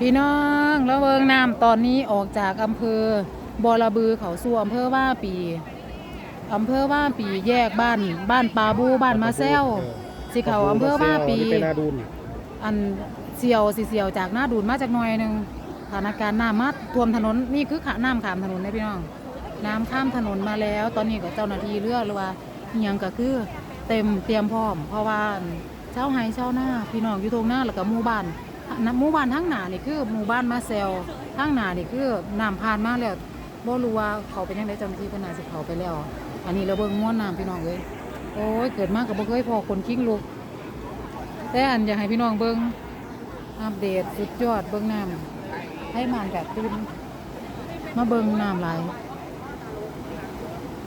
พี่น้องแล้วเวิงน้ำตอนนี้ออกจากอำเภอบอระบือเขาสู่อำเภอว่าปีอำเภอว่าปีแยกบ้าน บ้านปาบูบ้านมาแซวสิเขาอำเภอว่าปีนี่เป็นนาดุนอันเสียวสิเสียวจากหน้าดูดมาจากหน่อยหนึ่งสถานการณ์น้ำมาท่วมถนนนี่คือขาน้ำข้ามถนนนะพี่น้อง น้ำข้ามถนนมาแล้ว ตอนนี้ก็เจ้าหน้าที่เรือหรือว่าอิหยังก็คือเต็มเตรียมพร้อม เพราะว่าเช้าไฮเช้าหน้าพี่น้องอยู่ตรงหน้าแล้วก็หมู่บ้านน้ำ หมู่บ้านทั้งหนานี่คือหมู่บ้านมาเซลทั้งหนานี่คือน้ำผ่านมาแล้วบ่รู้ว่าเขาเป็นยังไงเจ้าหน้าที่เพิ่นน่าสิเขาไปแล้ว อันนี้เราเบิ่งม้วนน้ำพี่น้องเลยโอ้ยเกิดมากกับบ่เคยพอคนกิ้งลูกแต่อันอยากให้พี่น้องเบิ่งอัปเดตสุดยอดเบิ่งน้ำให้มันแบบตื่นมาเบิ่งน้ำไหล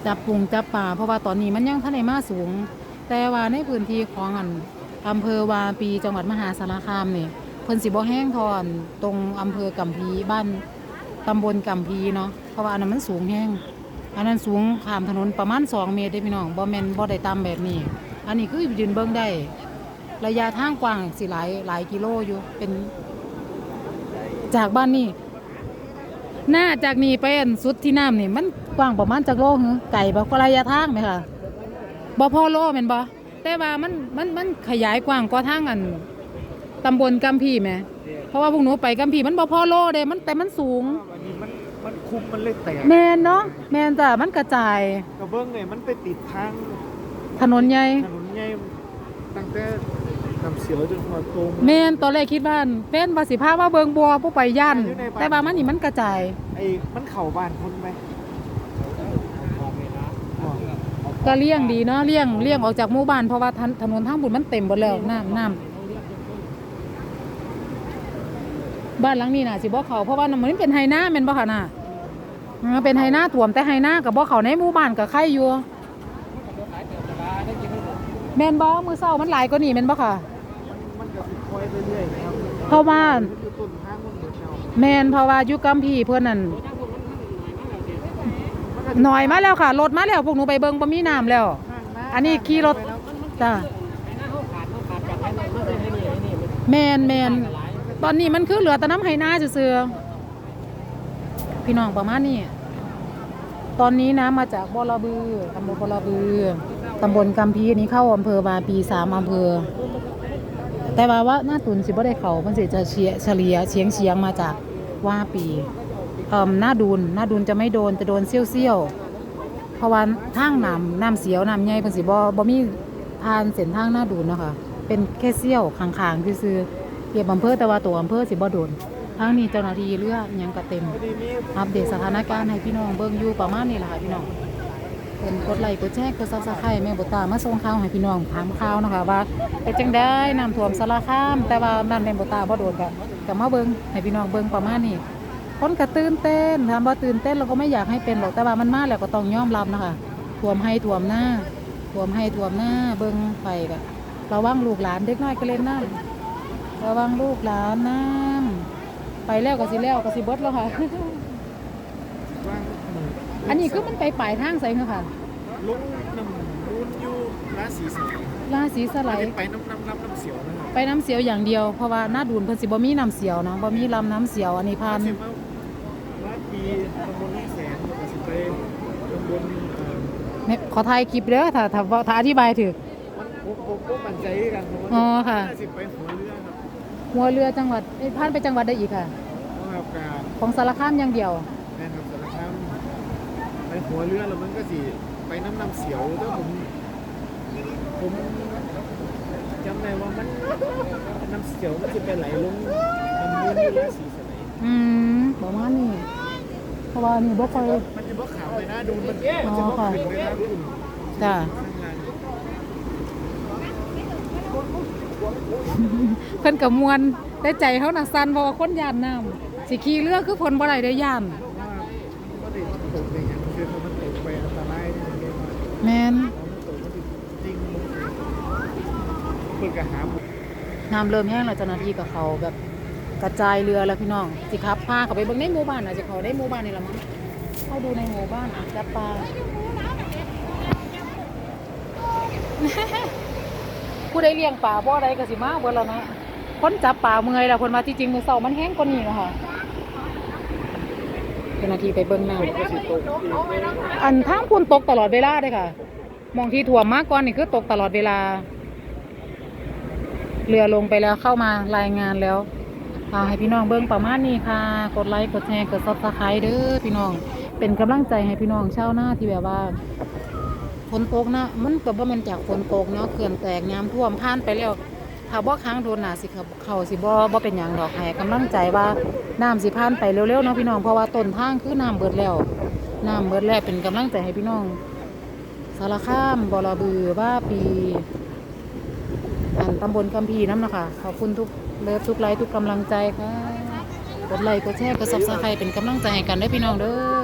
จับปุงจับป่าเพราะว่าตอนนี้มันยังทะเลมาสูง แต่ว่าในพื้นที่ของอันอำเภอวาปีจังหวัดมหาสารคามนี่ เพิ่นสิบ่แห้งทอนตรงอำเภอกัมพีบ้านตำบลกัมพีเนาะเพราะว่าอันนั้นมันสูงแห้งอันนั้นสูงข้ามถนนประมาณ 2 เมตรเด้พี่น้องบ่แม่นบ่ได้ต่ำแบบนี้ อันนี้คือยืนเบิ่งได้ ระยะทางกว้างสิหลายหลายกิโลอยู่เป็นจากบ้านนี่หน้าจากนี่ไปอันสุดที่น้ำนี่มันกว้างประมาณจากโลหรือไก่บ่ก็ระยะทางไหมคะบ่พอโลแม่นบ่แต่ว่ามันมันมันขยายกว้างกว่าทางอัน ตำบลกัมพีแหมเพราะว่าพวกหนูไปกัมพีมันบ่พอโลเด้มันแต่มันสูงอันนี้มันมันคุมมันเลยแตกแมนเนาะแมนจ้ะมันกระจายกระเบื้องเนี่ยมันไปติดทางถนนใหญ่ถนนใหญ่ตั้งแต่นำเสียวจนหัวโตมแมนตอนแรกคิดว่าเป็นว่าสิพาว่าเบิงบัวผู้ไปย่านแต่ว่ามันนี่มันกระจายไอ้มันเข่าบ้านคนไหมก็เลี่ยงดีเนาะเลี่ยงเลี่ยงออกจากหมู่บ้านเพราะว่าถนถนนทางบุญมันเต็มหมดแล้วน้ำน้ำ บ้านหลังนี้น่ะสิบ่เขาเพราะว่ามันเป็นไฮนาแม่นบ่ค่ะน่ะเป็นไฮนาท่วมแต่ไฮนากับบ่เขาในหมู่บ้านกับใครอยู่แม่นบ่มือเศร้ามันหลายกว่านี้แม่นบ่ค่ะเพราะว่าแม่นเพราะว่ายู่กัมพีเพิ่อนนั่นหน่อยมาแล้วค่ะรถมาแล้วพวกหนูไปเบิ่งบ่มีน้ำแล้ว อันนี้ขี่รถจ้าแมนแมน ตอนนี้มันคือเหลือแต่น้ำไหนาซื่อๆพี่น้องประมาณนี้ตอนนี้น้ำมาจากบอระบือตำบลบอระบือตำบลกัมพีนี้เข้าอำเภอบาปีสามอำเภอ แต่ว่าว่าหน้าตุนสิบ่ได้เขามันสิจะเฉียเฉลี่ยเฉียงเฉียงมาจากว่าปีเอ่มหน้าดุนหน้าดุนจะไม่โดนจะโดนเซี่ยวเซี่ยวเพราะว่าทางน้ำน้ำเสียวน้ำใหญ่เพิ่นสิบ่บ่มีทานเส้นทางหน้าดูนเนาะค่ะเป็นแค่เสี้ยวขางๆซื่อๆ เก็บอำเภอแต่ว่าตัวอำเภอสิบ่โดนทางนี้เจ้าหน้าที่เรืออิหยังก็เต็ม อัปเดตสถานการณ์ให้พี่น้องเบิ่งอยู่ประมาณนี้แหละค่ะพี่น้องเป็นกดไลค์กดแชร์กดซับสไครต์แม่บุตามาส่งข่าวให้พี่น้องถามข่าวนะคะว่าเป็นจังได้น้ำท่วมสารคาม แต่ว่าบ้านแม่บุตาบ่โดนกันก็มาเบิ่งให้พี่น้องเบิ่งประมาณนี้คนก็ตื่นเต้นถามว่าตื่นเต้นเราก็ไม่อยากให้เป็นหรอกแต่ว่ามันมาแล้วก็ต้องยอมรับนะคะท่วมให้ท่วมหน้าท่วมให้ท่วมหน้าเบิ่งไปก็ระวังลูกหลานเด็กน้อยก็เล่นน้ำ ระวังลูกหลานน้ำไปแล้วก็สิแล้วก็สิเบิดแล้วค่ะว่างหนึ่งอันนี้คือมันไปปลายทางใส่ค่ะ ลุงน้ำรุนอยู่ราศีสไลด์ราศีสไลอันด์นี้ไปน้ำน้ำน้ำน้ำเสียวนะครับไปน้ำเสียวอย่างเดียวเพราะว่าหน้าดูนเพิ่นสิบ่มีน้ำเสียวเนาะบ่มีลำน้ำเสียวอันนี้ผ่านสิมาว่าปีตำบลแม่แสนแล้วก็สิไปตำบลเอ่อเนี่ยขอถ่ายคลิปเด้อถ้าถ้าถ้าอธิบายถูกมันผมผมก็มั่นใจกันเพราะว่าอ๋อค่ะ น่าสิไปหัวเรือครับ หัวเรือจังหวัดเอ้ยผ่านไปจังหวัดได้อีกค่ะเพราะว่าการของสารคามอย่างเดียว แม่นครับสารคามไปหัวเรือแล้วมันก็สิไปน้ำน้ำเสียวแล้วผมผมจำได้ว่ามันน้ำเสียวมันจะไปไหลลงลำมูลที่ราศีสไลด์อืมประมาณนี้เพราะว่านี่บ่ค่อย มันจะบ่ขาวเลยนะดูมันอ๋มันอจะบ่ค่ะขึ้นเลยนะคุณจ้ะ เพิ่นก็ม่วนแต่ใจเขาน่ะสั่นเพราะว่าคนย่านน้ำสิขี่เรือคือเพิ่นบ่ได้ได้ย่านว่าก็ได้ตกในอย่างคือถ้ามันตกไปอันตรายนี่มันเรียกว่าแม่นเอามันตกมันสิจริงมันเพิ่นก็หาหมดน้ำเริ่มแห้งแล้วเจ้าหน้าที่กับเขาแบบกระจายเรือแล้วพี่น้องสิครับพาเขาไปเบิ่งในหมู่บ้านอาจจะเขาได้หมู่บ้านนี่ละมั้งเข้าดูในหมู่บ้านอะจับปลา ผู้ใดเลี้ยงปลาบ่ใดก็สิมาเบิดแล้วนะคนจับปลาเมื่อยแล้วคนมาที่จริงมือเสามันแห้งกว่านี้นะคะเป็นนาทีไปเบิ้งน้ก็สิตกอีกเลยำอันทางคุณตกตลอดเวลาเลยค่ะ มองที่ถ่วมากกว่านี่คือตกตลอดเวลา เรือลงไปแล้วเข้ามารายงานแล้วเอาให้พี่น้องเบิ้งประมาณนี้ค่ะ กดไลค์กดแชร์กดซับสไครต์เด้อพี่น้อง เป็นกำลังใจให้พี่น้องชาวนาที่แบบว่า ฝนตกนะมันก็บ่แม่นจากฝนตกเนาะเขื่อนแตกน้ำท่วมผ่านไปแล้วถ้าบ่ค้างโดนน่ะสิเขาเขาสิบ่บ่เป็นหยังดอกให้กำลังใจว่าน้ำสิผ่านไปเร็วๆเนาะพี่น้องเพราะว่าต้นทางคือน้ำเบิดแล้วน้ำเบิดแล้วเป็นกำลังใจให้พี่น้องสารคามบรบือว่าปีอันตำบลคำพีน้ำนะคะขอบคุณทุกเลิฟทุกไลค์ทุกกำลังใจค่ะกดไลค์กดแชร์กดซับสไครต์เป็นกำลังใจให้กันเด้พี่น้องเด้อ